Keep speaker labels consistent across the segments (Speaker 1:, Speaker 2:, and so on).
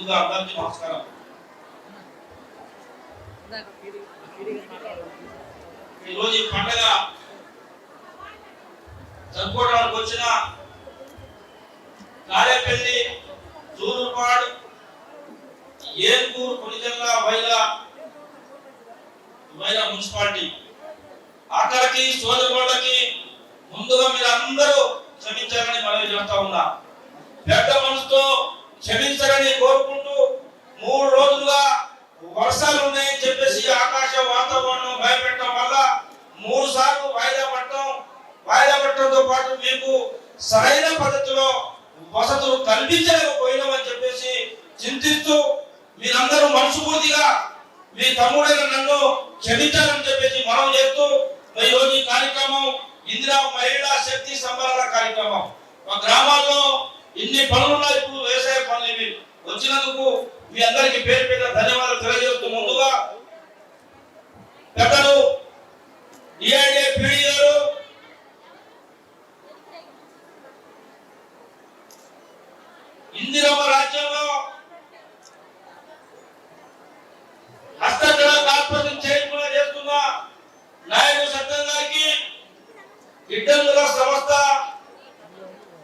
Speaker 1: ముందుగా అందరికీ నమస్కారం. ఈరోజు ఈ పండగ జరుపుకోవడానికి వచ్చిన కారేపల్లి జూరుపాడు ఏర్పూర్ పులిజల్ల వైలా వైలా మున్సిపాలిటీ. అక్కడికి సోదరులకి ముందుగా మీరు అందరూ క్షమించాలని మనవి చేస్తా ఉన్నా. పెద్ద మనసుతో క్షమించాలని కోరుకుంటూ మూడు రోజులుగా వర్షాలు ఉన్నాయని చెప్పేసి ఆకాశ వాతావరణం భయపెట్టడం వల్ల మూడు సార్లు వాయిదా పట్టడం వాయిదా పట్టడంతో పాటు మీకు సరైన పద్ధతిలో వసతులు కల్పించలేకపోయినామని చెప్పేసి చింతిస్తూ మీరందరూ మనస్ఫూర్తిగా మీ తమ్ముడైన నన్ను క్షమించాలని చెప్పేసి మనం చేస్తూ ఈరోజు ఈ కార్యక్రమం ఇందిరా మహిళా శక్తి సంబరాల కార్యక్రమం. మా గ్రామాల్లో ఇన్ని పనులున్నాయి ఇప్పుడు వ్యవసాయ పనులు ఇవి. వచ్చినందుకు మీ అందరికి పేరు పేరు ధన్యవాదాలు తెలియజేస్తూ ముందుగా పెద్దలు డిఐడే గారు ఇందిరమ్మ రాజ్యంలో హస్తకళ కార్పొరేషన్ చేయకుండా చేస్తున్న నాయుడు సత్యం గారికి గిడ్డంగుల సంస్థ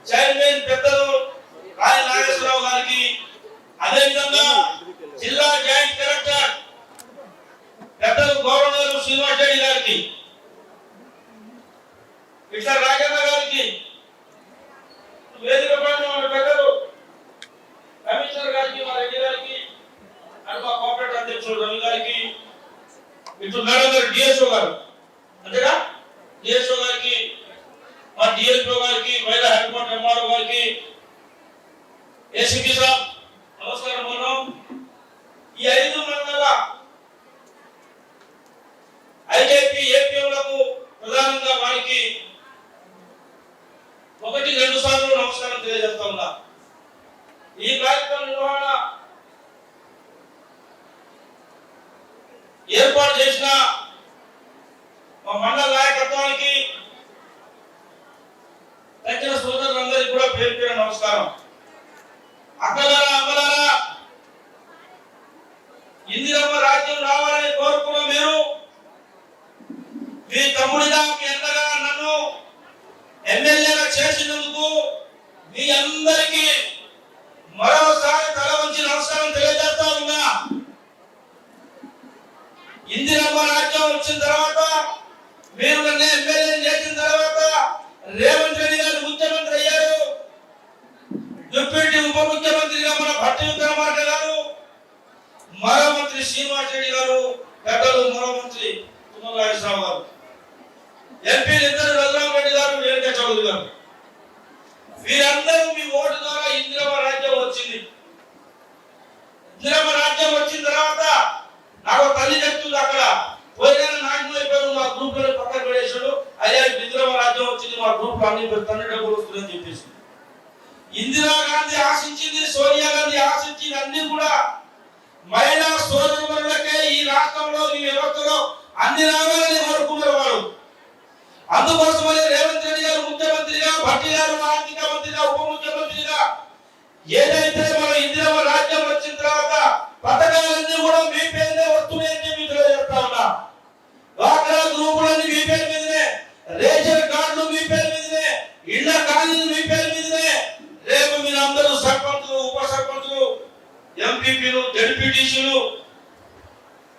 Speaker 1: చైర్మన్ పెద్దలు రాయ నాగేశ్వరరావు గారికి అదేవిధంగా జిల్లా జాయింట్ కలెక్టర్ పెద్దలు గౌరవనీయులు శ్రీనివాస్ రెడ్డి గారికి ఇట్లా రాజన్న గారికి వేదిక పైన ఉన్న పెద్దలు కమిషనర్ గారికి మా రెడ్డి గారికి అండ్ మా కోఆపరేటివ్ అధ్యక్షుడు రవి గారికి ఇటు మేడం గారు డిఎస్ఓ గారు అంతేగా డిఎస్ఓ గారికి మా డిఎస్ఓ గారికి మహిళా హెడ్ క్వార్టర్ ఎంఆర్ఓ గారికి ఏసీపీ సార్ నమస్కారం మనం ఈ ఐదు మండల ఐజేపీ ఏపీలకు ప్రధానంగా వారికి ఒకటి రెండు సార్లు నమస్కారం తెలియజేస్తా ఈ కార్యక్రమ నిర్వహణ ఏర్పాటు చేసిన మా మండల నాయకత్వానికి తగ్గిన సోదరులందరికీ కూడా పేరు పేరు నమస్కారం. అక్కలారా అమ్మలారా ఇందిరమ్మ రాజ్యం రావాలని కోరుకున్న మీరు మీ తమ్ముడిగా మీ అన్నగా నన్ను ఎమ్మెల్యేగా చేసినందుకు మీ అందరికీ మరోసారి తల వంచి నమస్కారం తెలియజేస్తా ఉన్నా. ఇందిరమ్మ రాజ్యం వచ్చిన తర్వాత మీరు నన్ను ఎమ్మెల్యే చేసిన తర్వాత రేవంత్ రెడ్డి గారు ముఖ్యమంత్రి అయ్యారు డిప్యూటీ ఉప ముఖ్యమంత్రిగా మన భట్టి విక్రమార్క గారు మరో మంత్రి శ్రీనివాస్ రెడ్డి గారు పెద్దలు మరో మంత్రి తుమ్మలరాజరావు గారు. ఎంపీ ఇద్దరు రఘురామరెడ్డి గారు రేణుకా చౌదరి గారు. వీరందరూ మీ ఓటు ద్వారా ఇందిరమ్మ రాజ్యం వచ్చింది. ఇందిరమ్మ రాజ్యం వచ్చిన తర్వాత నాకు తల్లి చెప్తుంది అక్కడ. పోయిన నాయకులు అయిపోయారు మా గ్రూప్ పక్కన పడేసాడు అయ్యా ఇందిరమ్మ రాజ్యం వచ్చింది మా గ్రూప్ అన్ని తన్ని డబ్బులు వస్తుందని చెప్పేసి. ఇందిరాగాంధీ ఆశించింది సోనియా గాంధీ ఆశించింది అన్ని కూడా మహిళా సోదరులకే ఈ రాష్ట్రంలో ఈ వ్యవస్థలో అన్ని రావాలని కోరుకున్నారు వారు. అందుకోసమని రేవంత్ రెడ్డి గారు ముఖ్యమంత్రిగా భట్టి గారు ఆర్థిక మంత్రిగా ఉప ముఖ్యమంత్రిగా ఏదైతే మన ఇందిరా రాజ్యం వచ్చిన తర్వాత పథకాలన్నీ కూడా మీ పేరునే వస్తున్నాయని చెప్పి తెలియజేస్తా ఉన్నా డ్వాక్రా గ్రూపులన్నీ మీ పేరు మీదనే రేషన్ కార్డులు మీ పేరు మీదనే ఇళ్ళ ఖాళీలు మీ పేరు మీదనే రేపు మీరు అందరూ సర్పంచులు ఉప సర్పంచులు ఎంపీపీలు జడ్పీటీసీలు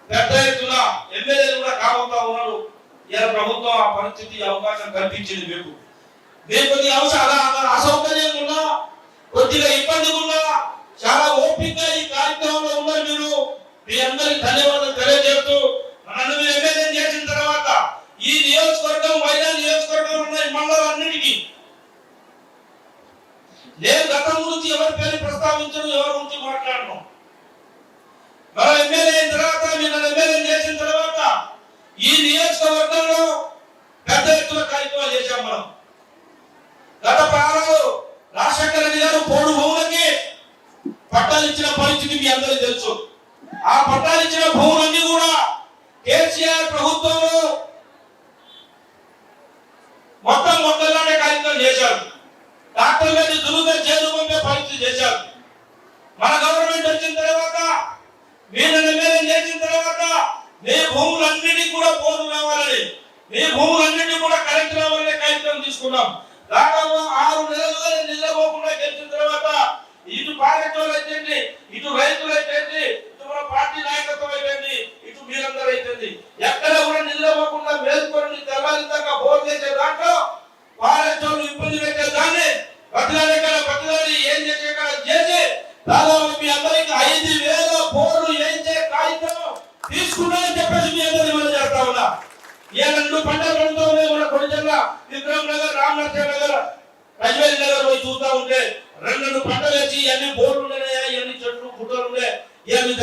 Speaker 1: పెద్ద ఎత్తున ఎమ్మెల్యేలు కూడా కాబోతా ఉన్నారు ఇలా ప్రభుత్వం ఆ పరిస్థితి అవకాశం కల్పించింది మీకు మీకు కొద్దిగా అవసరం అసౌకర్యం ఉన్నా కొద్దిగా ఇబ్బంది ఉన్నా చాలా ఓపిక ఈ కార్యక్రమంలో ఉన్నారు మీరు మీ అందరికి ధన్యవాదాలు తెలియజేస్తూ నన్ను మీరు ఎమ్మెల్యే చేసిన తర్వాత ఈ నియోజకవర్గం వైరా నియోజకవర్గం ఉన్న ఈ మండలాలన్నిటికీ నేను గతం గురించి ఎవరి పేరు ప్రస్తావించను ఎవరి గురించి మాట్లాడను. మన ఎమ్మెల్యే అయిన తర్వాత నేను ఎమ్మెల్యే చేసిన తర్వాత ఈ నియోజకవర్గంలో పెద్ద ఎత్తున కార్యక్రమాలు చేశాం మనం. గత పాలనలో రాజశేఖర రెడ్డి గారు పోడు భూములకి పట్టాలు ఇచ్చిన పరిస్థితి మీ అందరికీ తెలుసు. ఆ పట్టాలు ఇచ్చిన భూములన్నీ కూడా కేసీఆర్ ప్రభుత్వంలో మొత్తం మొత్తంలోనే కార్యక్రమం చేశారు. డాక్టర్ గారిని దురుగా జైలు పంపే పరిస్థితి చేశారు. మన గవర్నమెంట్ వచ్చిన తర్వాత మీరు నిర్ణయం చేసిన తర్వాత మీ భూములన్నిటినీ కూడా పోరు రావాలని మీ భూములన్నిటినీ కూడా కరెక్ట్ రావాలనే కార్యక్రమం తీసుకున్నాం. దాదాపు ఆరు నెలలుగా నిలబోకుండా గెలిచిన తర్వాత ఇటు పాలకులు అయితే ఇటు రైతులు అయితేండి ఇటు మన పార్టీ నాయకత్వం అయితేండి ఇటు మీరందరూ అయితేండి ఎక్కడ కూడా నిలబోకుండా మేల్కొని తెల్లారి దాకా బోర్ చేసే దాంట్లో వాళ్ళతో ఇబ్బంది పెట్టే దాన్ని బట్టల ఏం చేసే చేసి. దాదాపు మీ అందరికి ఐదు వేల బోర్డు ఏం చే కాగితం తీసుకున్నారని చెప్పేసి మీ అందరి మనం చేస్తా ఉన్నా. ఏ రెండు పంటలు పండుతూ ఉన్నాయి మన కొడుచల్ల విక్రమ్ నగర్ రామ్ నరసింహ నగర్ రజవేలి నగర్ పోయి చూస్తూ ఉంటే రెండు పంటలు వేసి ఇవన్నీ బోర్లు ఉన్నాయి ఇవన్నీ చెట్లు గుట్టలు ఉన్నాయి ఇవన్నీ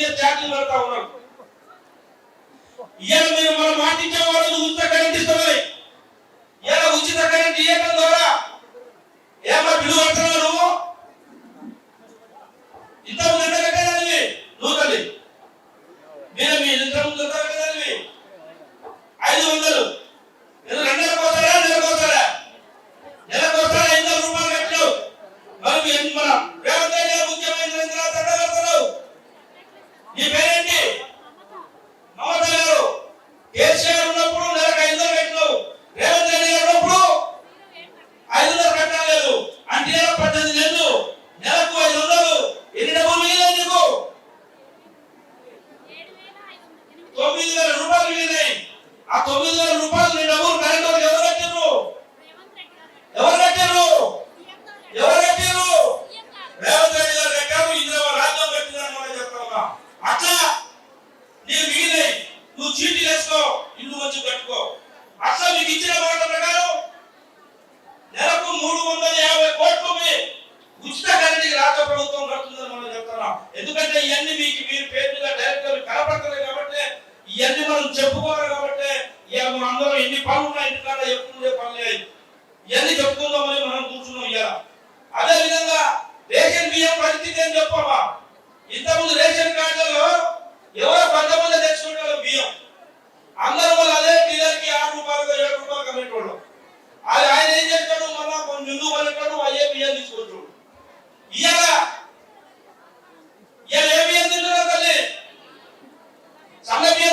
Speaker 1: మీదే త్యాగం పడతా ఉన్నాం. ఇవాళ మీరు మనం మాటించే వాళ్ళు ఉచిత కరెంట్ ఇస్తున్నది ఇవాళ ఉచిత కరెంట్ ఇవ్వడం ద్వారా ఏమో బిల్లు కడుతున్నావు నువ్వు? ఇంతకు గంట కట్టేదానివి నువ్వు తల్లి. మీరు మీ ఇంతకు గంట కట్టేదానివి ఐదు వందలు. నేను రెండు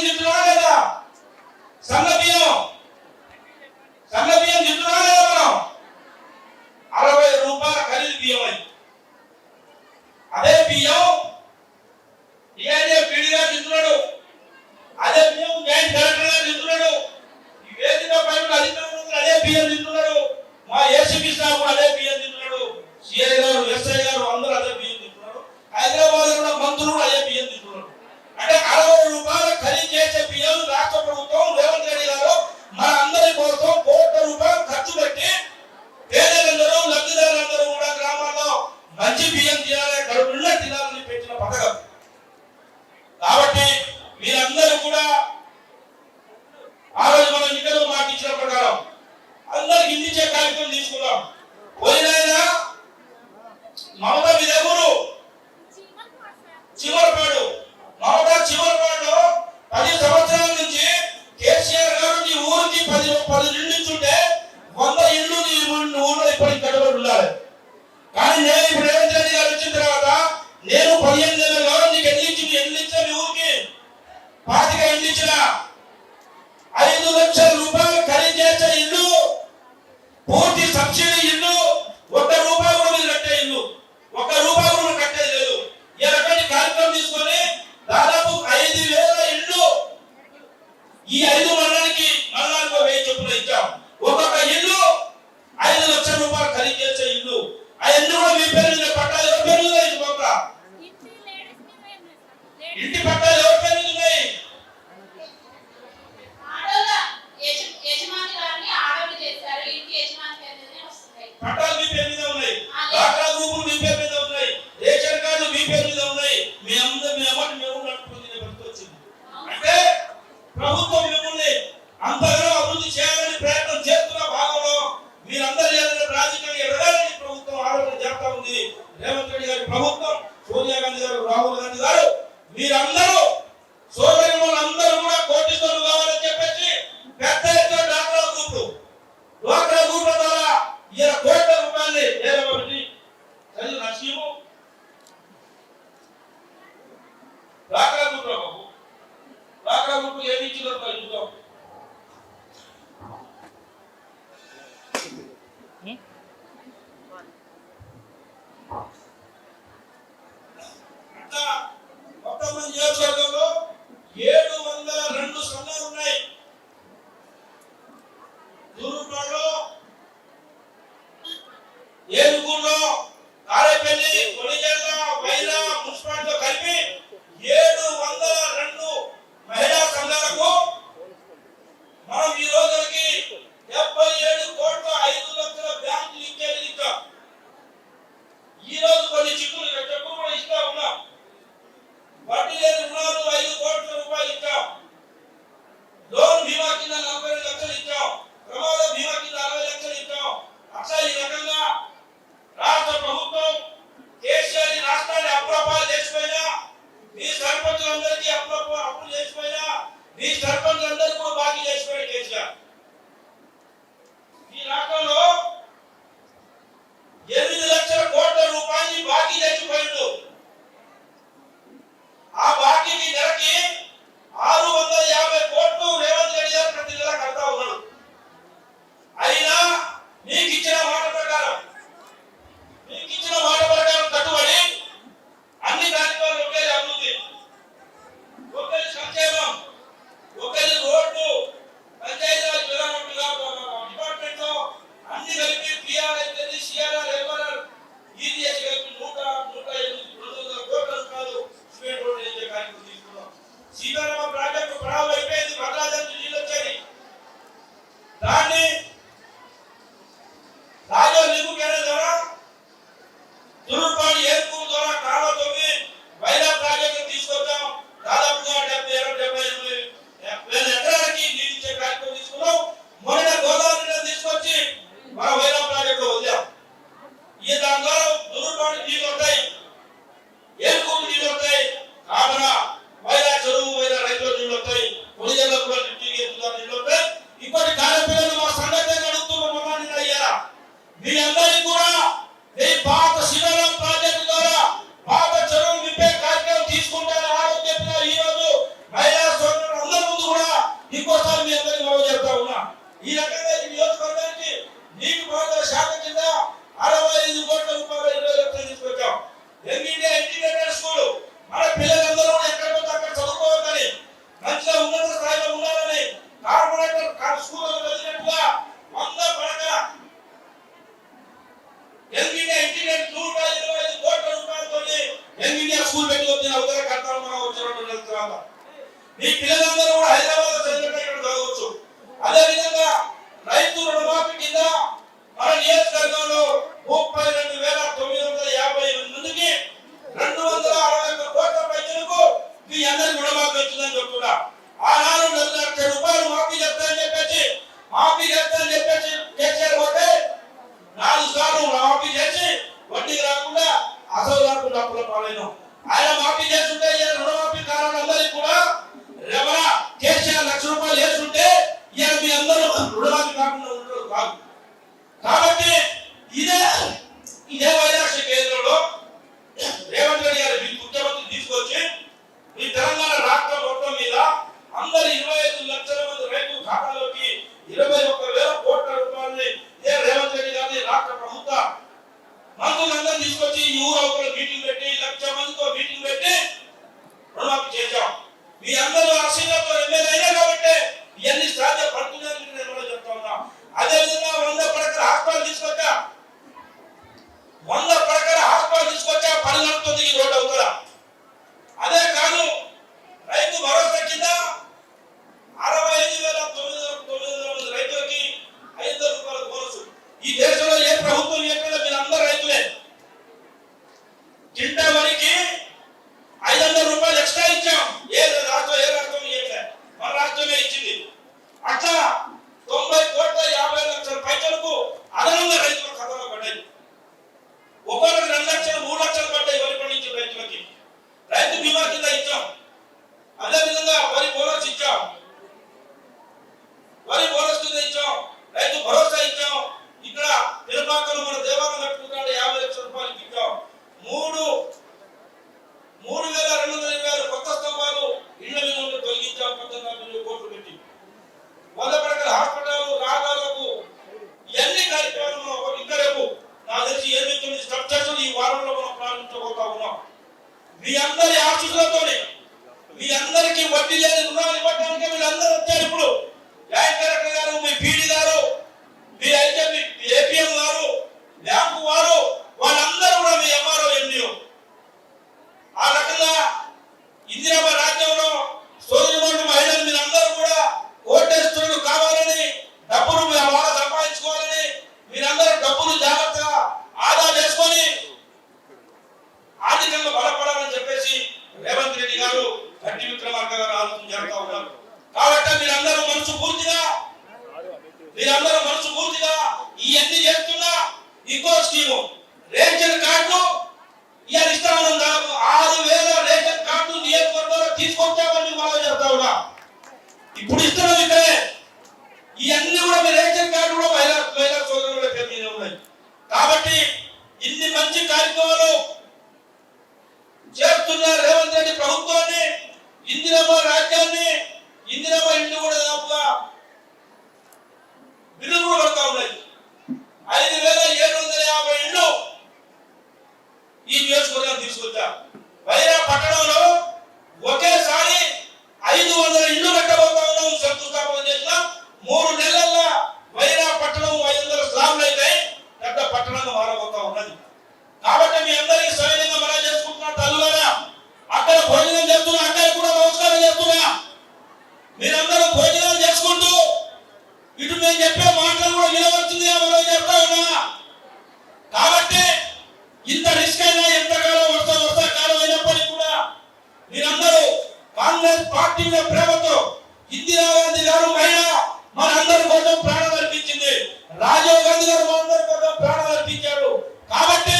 Speaker 1: the glory. మంచి బియ్యం తినాలి 예? నియోజకవర్గానికి నీటి పారుదల శాఖ కింద అరవై ఐదు కోట్ల రూపాయల ఇరవై లక్షలు తీసుకొచ్చాం. ఎన్ఈడే ఇంటిగ్రేటెడ్ స్కూల్ మన పిల్లలందరూ ఎక్కడ పోతే అక్కడ చదువుకోవాలని మంచిగా ఉన్నత స్థాయిలో ఉండాలని కార్పొరేటర్ స్కూల్ వెళ్ళినట్టుగా వంద పడక ఎన్ఈడే ఇంటిగ్రేటెడ్ నూట ఇరవై ఐదు కోట్ల రూపాయలతో ఎన్ఈడే స్కూల్ పెట్టి వచ్చిన కట్టాలి మనం వచ్చిన రెండు నెలల తర్వాత. మీ పిల్లలందరూ కూడా హైదరాబాద్ చదివినట్టు ఇక్కడ చదవచ్చు. అదేవిధంగా రైతు రుణమాఫీ కింద మన నియోజకవర్గంలో ముప్పై రెండు వేల తొమ్మిది వందల యాభై మందికి రెండు వందల అరవై ఒక్క కోట్ల మీ అందరి ఆశీస్సులతోనే మీ అందరికీ వడ్డీ లేని రుణాలు ఇవ్వడానికి వీళ్ళందరూ ఆలోచన చేస్తా ఉన్నారు కాబట్టి మీరందరూ మనసు పూర్తిగా ఇందిరాగాంధీ గారు మహిళ మనందరి కోసం ప్రాణం అర్పించింది. రాజీవ్ గాంధీ గారు మనందరి కోసం ప్రాణం అర్పించారు. కాబట్టి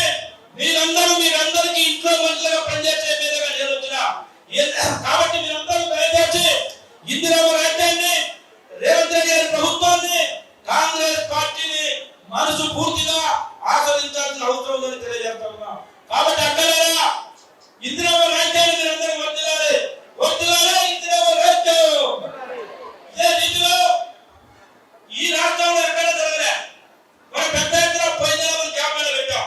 Speaker 1: మీరందరూ మీరందరికీ ఇంట్లో మనుషులుగా పనిచేసే మీదగా నేను వచ్చిన కాబట్టి మీరందరూ దయచేసి ఇందిరా రాజ్యాన్ని రేవంత్ రెడ్డి గారి ప్రభుత్వాన్ని కాంగ్రెస్ పార్టీని మనసు పూర్తిగా ఆచరించాల్సిన అవసరం ఉందని తెలియజేస్తా ఉన్నా. కాబట్టి అక్కడ ఇందిరా రాజ్యాన్ని మీరందరూ వర్తిల్లాలి ఈ రాష్ట్రంలో ఎక్కడ జరగలే? మన పెద్ద ఎత్తున పది నెలలు క్యాంపెయిన్ పెట్టాం.